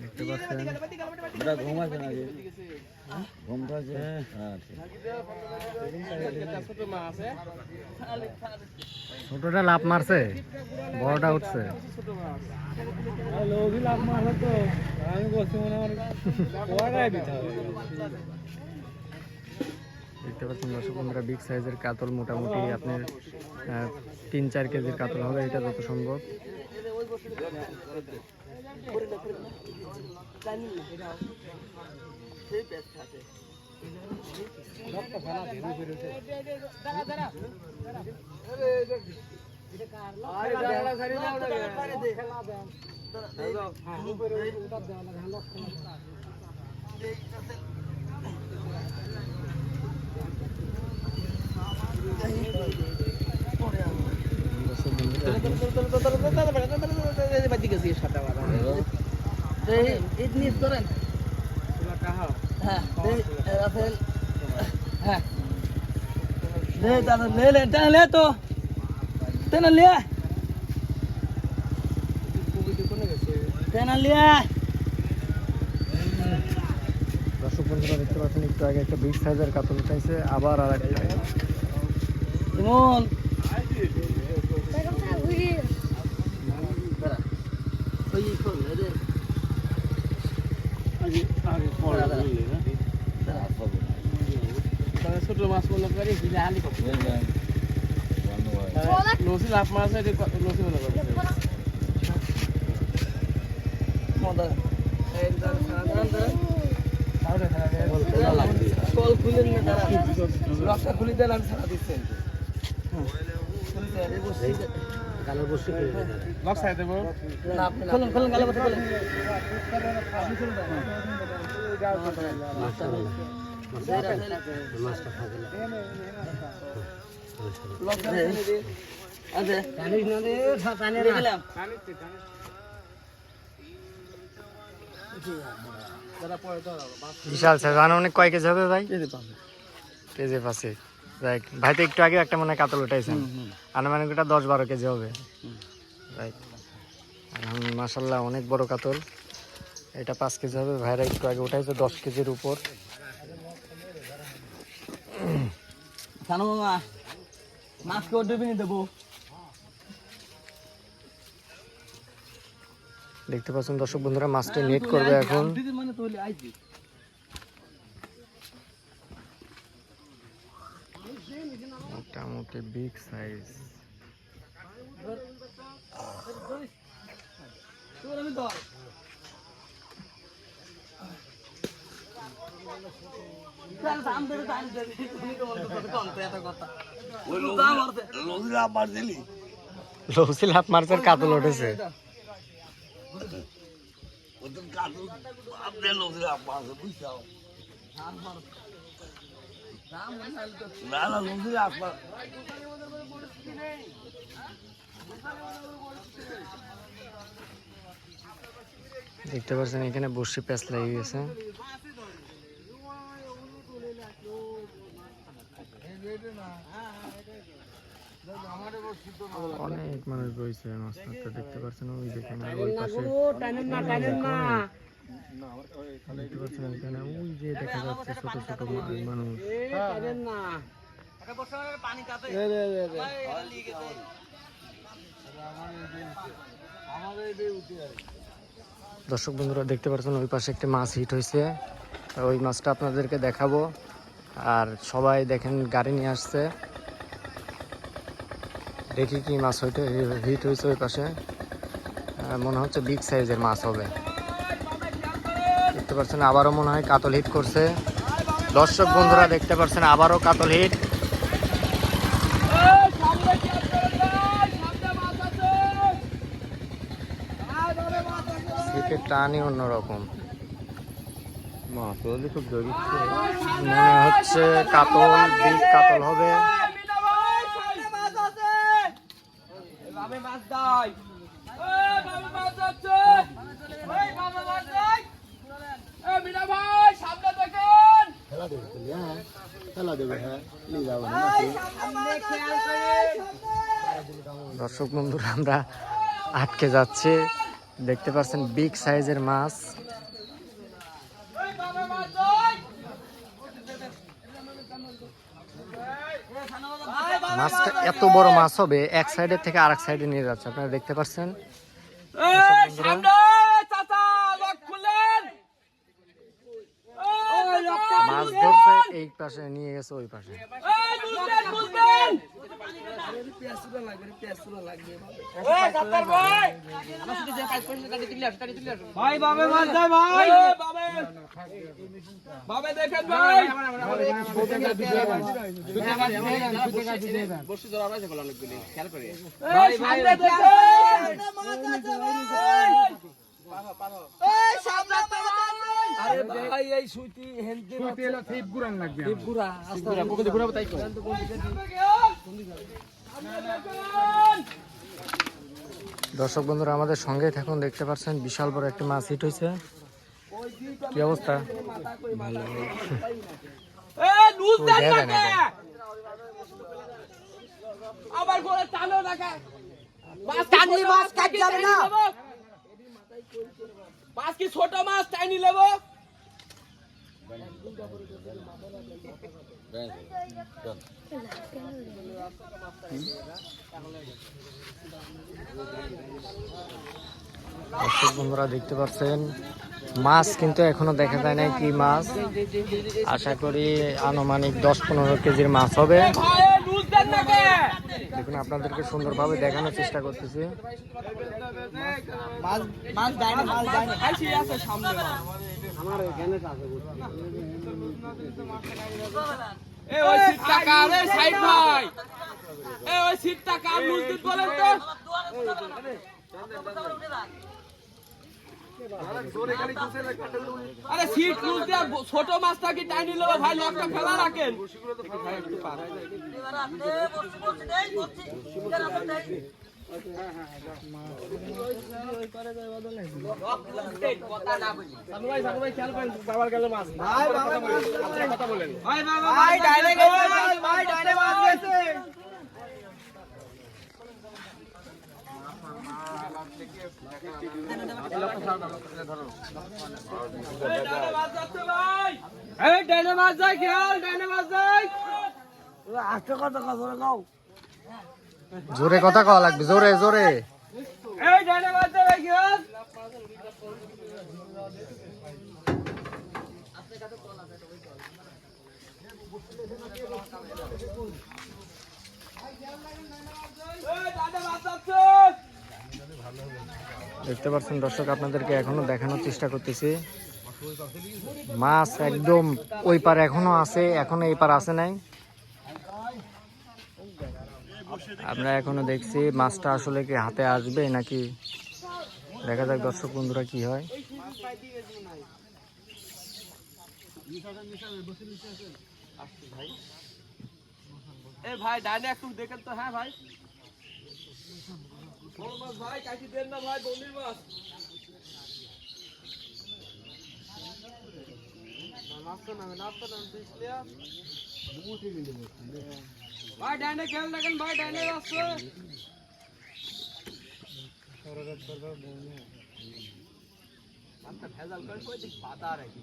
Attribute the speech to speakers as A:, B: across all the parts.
A: দেখতে পাচ্ছেন?
B: এটা ঘুম আছে নাকি ঘুম আছে। আচ্ছা
A: ছোটটা লাভ মারছে বড়টা উঠছে।
B: লোভি তো আমি বলছি মনে আমার
A: দেখতে পাচ্ছেন দর্শক বন্ধুরা বিগ সাইজের কাতল মোটামুটি আপনার তিন চার কেজির কাতল হবে এটা যত সম্ভব। সেই ব্যস্ত আছে দর্শক বন্ধুরা দেখতে পাচ্ছেন একটু আগে একটা বিগ সাইজের কাতল উঠাইছে আবার আর একটা
B: ইমন। ছোট মাছ মনে করে হিলে হালি লসি লাভ মাছ লসি মনে করে কল খুলে নিয়ে তারা রক্তা খুলে দিলে আমি সারা দিচ্ছি
A: গালের বসে
B: লক সাইড দেবো। খুলুন খুলুন গালে। বসে খুলুন
A: বিশাল সাইজ আনুমানিক কয় কেজি হবে ভাই? কেজি পাশে রাইট ভাই তো একটু আগে একটা মনে হয় কাতল উঠাইছেন। আনুমানিক ওটা দশ বারো কেজি হবে। রাইট মাসাল্লাহ অনেক বড় কাতল। এটা পাঁচ কেজি হবে। ভাইরা একটু আগে উঠাইছে দশ কেজির উপর।
B: দেবো।
A: দেখতে পাচ্ছেন দর্শক বন্ধুরা মাছটা নেট করবে এখন
B: মানে তো হলে আইছি
A: মোটামুটি বিগ সাইজ
B: তোর আমি ধর কাল দাম ধরে দাম দেবে তুমি তো বলতে তোকে কোন তো এত কথা ওই দাম আর লজিরা মার দিলি
A: লৌসিল হাফ মার্চের কাতল উঠেছে।
B: কাটু আপনি মার বুঝছাও না না লজিরা আপনার
A: দেখতে পাচ্ছেন, এখানে বসি প্যাঁচ লেগে গেছে অনেক মানুষ বইছে মাছ দেখতে পাচ্ছেন, ওই দেখেন ওই পাশে। দেখতে পাচ্ছেন এখানে ওই যে দেখা যাচ্ছে ছোট ছোট মানুষ। দর্শক বন্ধুরা দেখতে পাচ্ছেন ওই পাশে একটি মাছ হিট হয়েছে। ওই মাছটা আপনাদেরকে দেখাবো। আর সবাই দেখেন গাড়ি নিয়ে আসছে। দেখি কি মাছ হইতে হিট হয়েছে ওই পাশে। মনে হচ্ছে বিগ সাইজের মাছ হবে। পাচ্ছেন আবারও মনে হয় কাতল হিট করছে। দর্শক বন্ধুরা দেখতে পারছেন আবারও কাতল হিট শীতের টানই অন্যরকম। মনে হচ্ছে কাতল কাতল হবে।
B: মাছ দাই এই বাবে মাছ যাচ্ছে এই বাবে মাছ দাই এই মিনা ভাই সামনে
A: দর্শক বন্ধুরা, আমরা আটকে যাচ্ছে। দেখতে পাচ্ছেন বিগ সাইজের মাছ। মাছটা এত বড় মাছ হবে, এক সাইডের থেকে আরেক সাইডে নিয়ে যাচ্ছে। আপনারা দেখতে পাচ্ছেন
B: এই সামনে চাচা লক খুলেন এই লকটা
A: ধরছে এই পাশে নিয়ে গেছে ওই পাশে
B: এই সাত্তার ভাই ভাই বাবে মাছ যায় ভাই বাবে বাবে দেখেন ভাই ভাই সামনে দেখেন আরে ভাই এই সুইটি হেনতে সুইটি এলা ফিপ গুরান লাগবে ফিপ গুরা আস্তে গুরা পকেটে গুরা তাই কো
A: দর্শক বন্ধুরা আমাদের সঙ্গে থাকুন দেখতে পাচ্ছেন বিশাল বড় একটি মাছ হিট হয়েছে কি অবস্থা?
B: এ লুজ দেন
A: দেয় না
B: নাকে আবার করে টানো নাকে মাছ টানি মাছ কাট যাবে না। মাছ কি ছোট মাছ টাইনি নেব
A: দর্শক বন্ধুরা দেখতে পাচ্ছেন, মাছ কিন্তু এখনও দেখা যায় না কি মাছ। আশা করি আনুমানিক দশ পনেরো কেজির মাছ হবে। দেখুন আপনাদেরকে সুন্দরভাবে দেখানোর চেষ্টা করতেছি।
B: খাইছি আছে সামনে। এ ওই সিটটা কার বলেন তো। আরে সিট লুজ দিয়ে ছোট মাছটা কি টাইনি নেব ভাই লকটা ফেলা রাখেন ভাই ডাইনে মাছ গেছে এই ডাইনে মাছ যায় খেয়াল ডাইনে মাছ যায়
A: জোরে কথা কওয়া লাগবে জোরে জোরে।
B: এই ডাইনে মাছ যায় ভাই খেয়াল এই ডাইনে মাছ যাচ্ছে
A: দেখতে পাচ্ছেন দর্শক, আপনাদেরকে এখনও দেখানোর চেষ্টা করতেছি। মাছ একদম ওই পার এখনও আছে, এখনও এই পার আসে নাই। আমরা এখনও দেখছি মাছটা আসলে কি হাতে আসবে নাকি। দেখা যাক দর্শক, বন্ধুরা কি হয়।
B: ভাই, ডাইনে একটু দেখেন তো হ্যাঁ ভাই। বড় মাছ ভাই কাটি দেন না ভাই দন্ডির মাছ ভাই ডাইনে খেয়াল রাখেন ভাই ডাইনে আসছে ভেজাল করে পাতা রাখি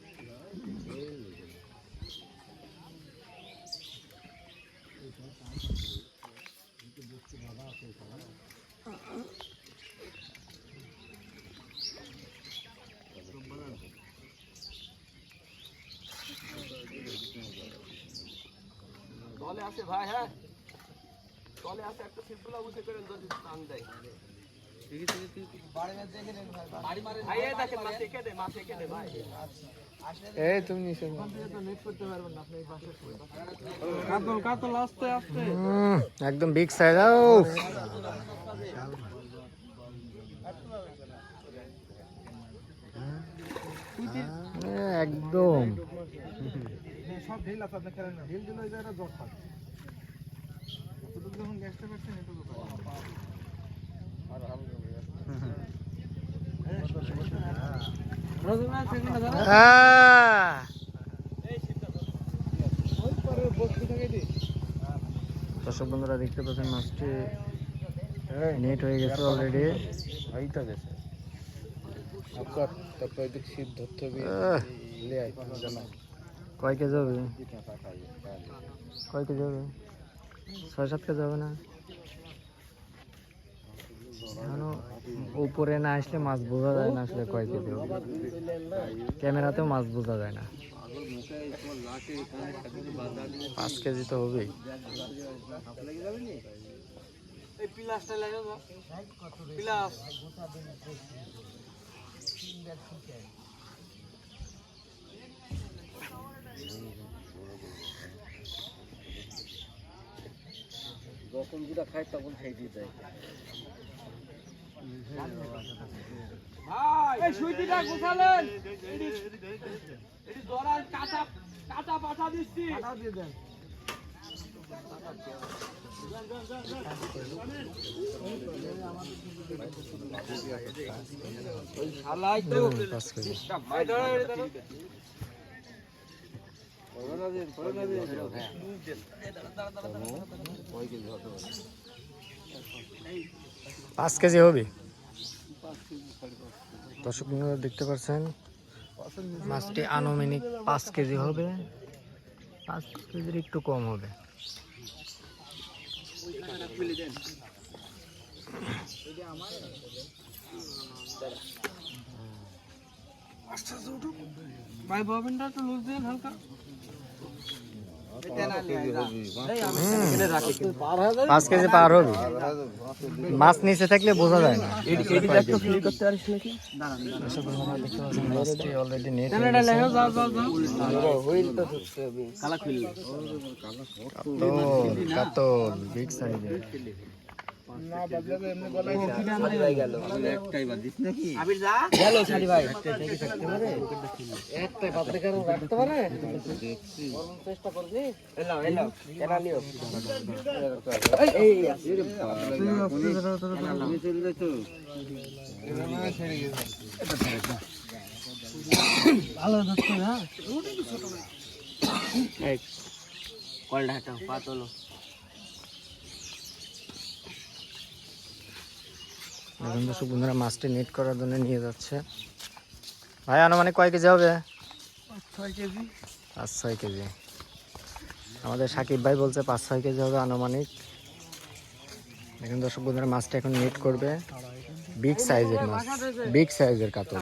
B: তলে আছে ভাই হ্যাঁ তলে আছে একটা সিম্পল উঠে করেন যদি টান দেয় ভাই এই দেখেন মাছ এঁকে দে মাছ এঁকে দে ভাই
A: এই তুমি একদম বিগ সাইজ হ্যাঁ, একদম।
C: হ্যাঁ, সব ঢিল আছে আপনি খেলেন না। ঢিল দিলে এটা জট থাকে যখন গ্যাসটা পাচ্ছেন এটা
A: তো আর দর্শক বন্ধুরা দেখতে পাচ্ছেন মাছটি নেট হয়ে গেছে অলরেডি
C: হইতা গেছে। আপনার তারপর এদিক শীত ধরতে হবে। লে আই জানা
A: কয় কেজি হবে? কয় কেজি হবে? ছয় সাত কেজি হবে না? উপরে না আসলে মাছ বোঝা যায় না আসলে কয় কেজি ক্যামেরাতেও মাছ বোঝা যায় না। পাঁচ কেজি তো হবেই।
C: যখন যেটা খায় তখন খাই দিয়ে দেয়
B: এই সুইটিটা গোছালেন। এটি এটি দরার কাঁচা কাঁচা পাঠা দিচ্ছি।
C: দিয়ে দেন।
B: শালাই তো
A: পাঁচ কেজি হবে? দর্শক দেখতে পাচ্ছেন, মাছটি আনুমানিক পাঁচ কেজি হবে। পাঁচ কেজির একটু কম হবে।
B: ভাই, ববিনটা একটু লুজ দিন হালকা।
A: পাঁচ কেজি পার হবে। মাছ নিচে থাকলে বোঝা যায় না। কাতল কাতল বিগ সাইজের
C: ভালো ধরছো না? কলটা হাঁটাও পা
A: এখন দর্শক বন্ধুরা মাছটি নেট করার জন্য নিয়ে যাচ্ছে। ভাই আনুমানিক কয় কেজি হবে?
C: ছয় কেজি।
A: পাঁচ ছয় কেজি। আমাদের সাকিব ভাই বলছে পাঁচ ছয় কেজি হবে আনুমানিক। এখন দর্শক বন্ধুরা মাছটা এখন নেট করবে। বিগ সাইজের মাছ। বিগ সাইজের কাতল।